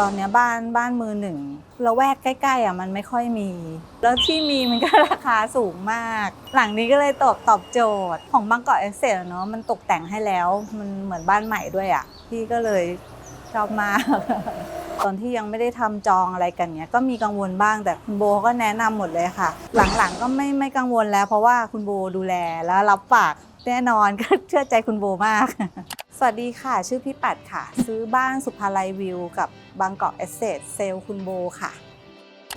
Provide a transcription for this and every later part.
ตอนนี้บ้านบ้านมือหนึ่งละแวกใกล้ๆอะมันไม่ค่อยมี แล้วที่มีมันก็ราคาสูงมาก หลังนี้ก็เลยตอบตอบโจทย์ของบางกอกเอ็กเซลเนาะมันตกแต่งให้แล้ว มันเหมือนบ้านใหม่ด้วยอะพี่ก็เลยชอบมาก ตอนที่ยังไม่ได้ทำจองอะไรกันเนี้ยก็มีกังวลบ้างแต่คุณโบก็แนะนำหมดเลยค่ะ หลังๆก็ไม่ไม่กังวลแล้ว เพราะว่าคุณโบดูแลแล้วรับปาก แน่นอนก็เชื่อใจคุณโบมาก สวัสดีค่ะ ชื่อพี่ปัดค่ะ ซื้อบ้านสุภาลัยวิว กับบางกอกเอสเซทเซลคุณโบค่ะ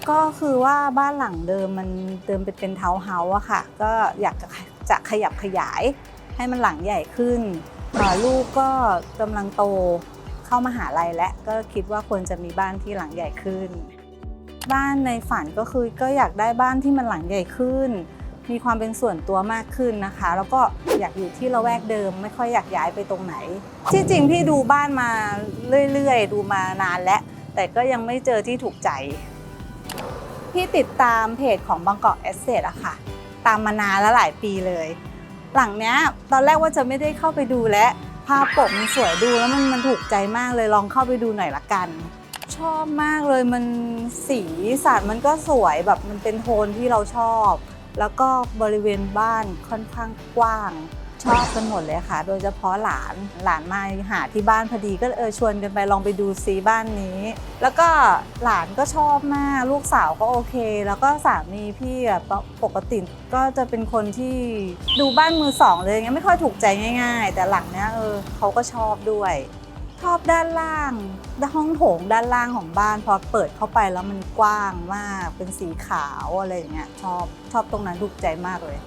ก็คือว่าบ้านหลังเดิมมันเดิมเป็นเป็นเทาเฮาส์อะค่ะ ก็อยากจะจะขยับขยาย ให้มันหลังใหญ่ขึ้นลูกก็กำลังโตเข้ามาหาลัยและก็คิดว่าควรจะมีบ้านที่หลังใหญ่ขึ้น บ้านในฝันก็คือก็อยากได้บ้านที่มันหลังใหญ่ขึ้น มีความเป็นส่วนตัวมากขึ้นนะคะ แล้วก็อยากอยู่ที่ละแวกเดิม ไม่ค่อยอยากย้ายไปตรงไหน ที่จริงพี่ดูบ้านมาเรื่อยๆ ดูมานานแล้ว แต่ก็ยังไม่เจอที่ถูกใจ พี่ติดตามเพจของบางกอกเอสเซทอะค่ะ ตามมานานแล้วหลายปีเลย หลังเนี้ยตอนแรกว่าจะไม่ได้เข้าไปดูและภาพปกมันสวยดูแล้วมันมันถูกใจมากเลยลองเข้าไปดูหน่อยละกัน ชอบมากเลยมันสีสันมันก็สวยแบบมันเป็นโทนที่เราชอบ แล้วก็บริเวณบ้านค่อนข้างกว้าง ชอบกันหมดเลยค่ะ โดยเฉพาะหลานหลานมาหาที่บ้านพอดีก็เออชวนกันไปลองไปดูซีบ้านนี้ แล้วก็หลานก็ชอบมากลูกสาวก็โอเค แล้วก็สามีพี่อะปกปกติก็จะเป็นคนที่ดูบ้านมือสองเลยงั้นไม่ค่อยถูกใจง่าย ๆ แต่หลังเนี้ยเออเขาก็ชอบด้วย ชอบด้านล่างห้องโถงด้านล่างของบ้านพอเปิดเข้าไปแล้วมันกว้างมากเป็นสีขาวอะไรอย่างเงี้ยชอบชอบตรงนั้นถูกใจมากเลย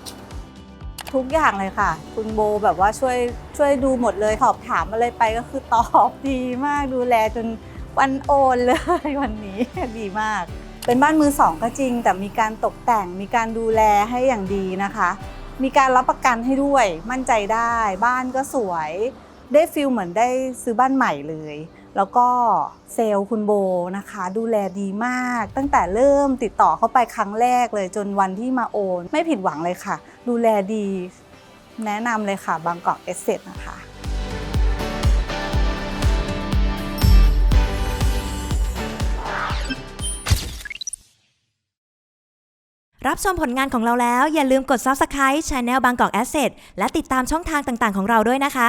ทุกอย่างเลยค่ะ คุณโบแบบว่าช่วยช่วยดูหมดเลยสอบถามอะไรไปก็คือตอบดีมากดูแลจนวันโอนเลยวันนี้ดีมาก เป็นบ้านมือสองก็จริง แต่มีการตกแต่งมีการดูแลให้อย่างดีนะคะ มีการรับประกันให้ด้วยมั่นใจได้ บ้านก็สวย ได้ฟิลเหมือนได้ซื้อบ้านใหม่เลย แล้วก็เซลล์คุณโบนะคะ ดูแลดีมาก ตั้งแต่เริ่มติดต่อเข้าไปครั้งแรกเลยจนวันที่มาโอน ไม่ผิดหวังเลยค่ะ ดูแลดี แนะนำเลยค่ะบางกอกเอสเซทนะคะรับชมผลงานของเราแล้วอย่าลืมกด Subscribe Channel บางกอก Asset และติดตามช่องทางต่างๆ ของเราด้วยนะคะ